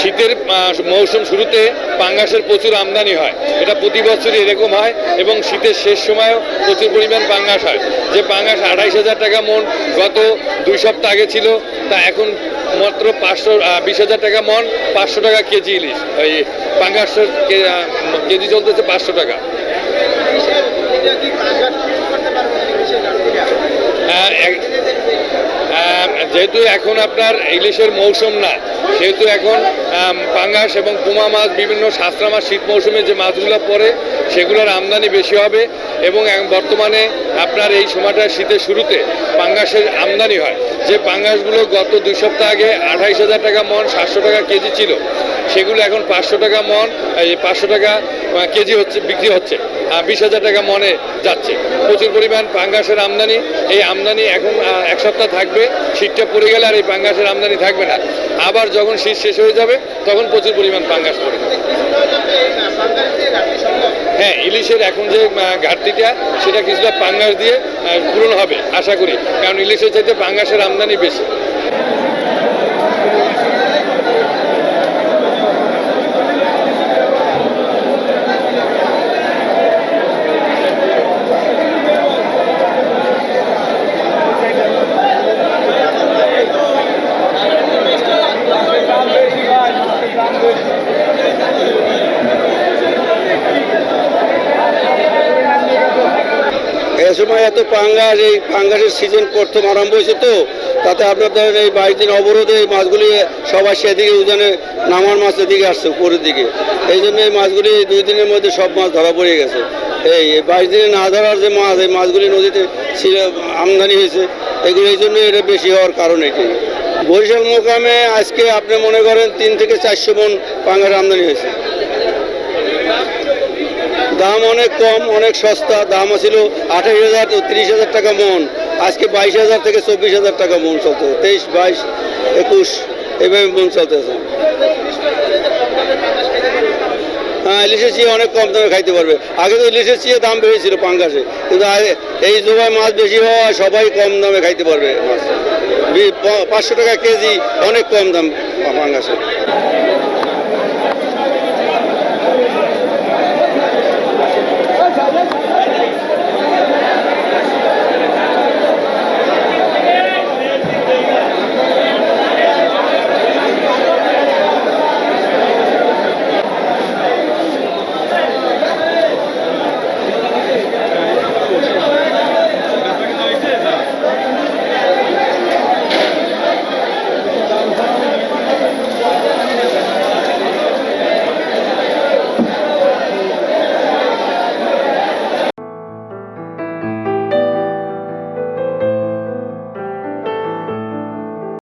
শীতের মৌসুম শুরুতে পাঙ্গাসের প্রচুর আমদানি হয়। এটা প্রতি বছরই এরকম হয় এবং শীতের শেষ সময়ও প্রচুর পরিমাণ পাঙ্গাস হয়। যে পাঙ্গাস আড়াইশ হাজার টাকা মন, গত দুই সপ্তাহ আগে ছিল, তা এখন মাত্র পাঁচশো বিশ হাজার টাকা মন, পাঁচশো টাকা কেজি ইলিশ। এই পাঙ্গাসের কেজি চলতেছে পাঁচশো টাকা। যেহেতু এখন আপনার ইলিশের মৌসুম না, সেহেতু এখন পাঙ্গাস এবং পুমা মাছ, বিভিন্ন শাস্ত্রা মাছ শীত মৌসুমে যে মাছগুলো পড়ে, সেগুলোর আমদানি বেশি হবে এবং বর্তমানে আপনার এই সময়টা শীতের শুরুতে পাঙ্গাসের আমদানি হয়। যে পাঙ্গাসগুলো গত দুই সপ্তাহ আগে আঠাইশ হাজার টাকা মন, সাতশো টাকা কেজি ছিল, সেগুলো এখন পাঁচশো টাকা মন, এই পাঁচশো টাকা কেজি হচ্ছে, বিক্রি হচ্ছে বিশ হাজার টাকা মনে যাচ্ছে। প্রচুর পরিমাণ পাঙ্গাসের আমদানি। এই আমদানি এখন এক সপ্তাহ থাকবে, শীতটা পড়ে গেলে আর এই পাঙ্গাসের আমদানি থাকবে না। আবার যখন শীত শেষ হয়ে যাবে, তখন প্রচুর পরিমাণ পাঙ্গাস পড়বে হ্যাঁ ইলিশের এখন যে ঘাটতিটা, সেটা কিছুটা পাঙ্গাস দিয়ে পূরণ হবে, আশা করি। কারণ ইলিশের চাইতে পাঙ্গাসের আমদানি বেশি। সময় এত পাঙ্গাস, এই পাঙ্গাসের সিজন প্রথম আরম্ভ হয়েছে তো, তাতে আপনার ধরেন এই বাইশ দিন অবরোধে এই মাছগুলি সবাই সেদিকে উজানে নামার মাছ এদিকে আসছে, উপরের দিকে। এই জন্য এই মাছগুলি দুই দিনের মধ্যে সব মাছ ধরা পড়ে গেছে। এই বাইশ দিনে না ধরার যে মাছ, এই মাছগুলি নদীতে আমদানি হয়েছে, এগুলো এই জন্য এটা বেশি হওয়ার কারণ এটি। বরিশাল মোকামে আজকে আপনি মনে করেন তিন থেকে চারশো মন পাঙ্গাস আমদানি হয়েছে। দাম অনেক কম, অনেক সস্তা, দাম ছিল আঠাশ হাজার তিরিশ হাজার টাকা মন। আজকে বাইশ হাজার থেকে চব্বিশ হাজার টাকা মন চলতেছে, তেইশ, বাইশ, একুশ, এভাবে মন চলতেছে। হ্যাঁ ইলিশের চেয়ে অনেক কম দামে খাইতে পারবে। আগে তো ইলিশের চেয়ে দাম বেড়েছিল পাঙ্গাসে, কিন্তু এই সময় মাছ বেশি হওয়া সবাই কম দামে খাইতে পারবে মাছ। পাঁচশো টাকা কেজি অনেক কম দাম পাঙ্গাসে।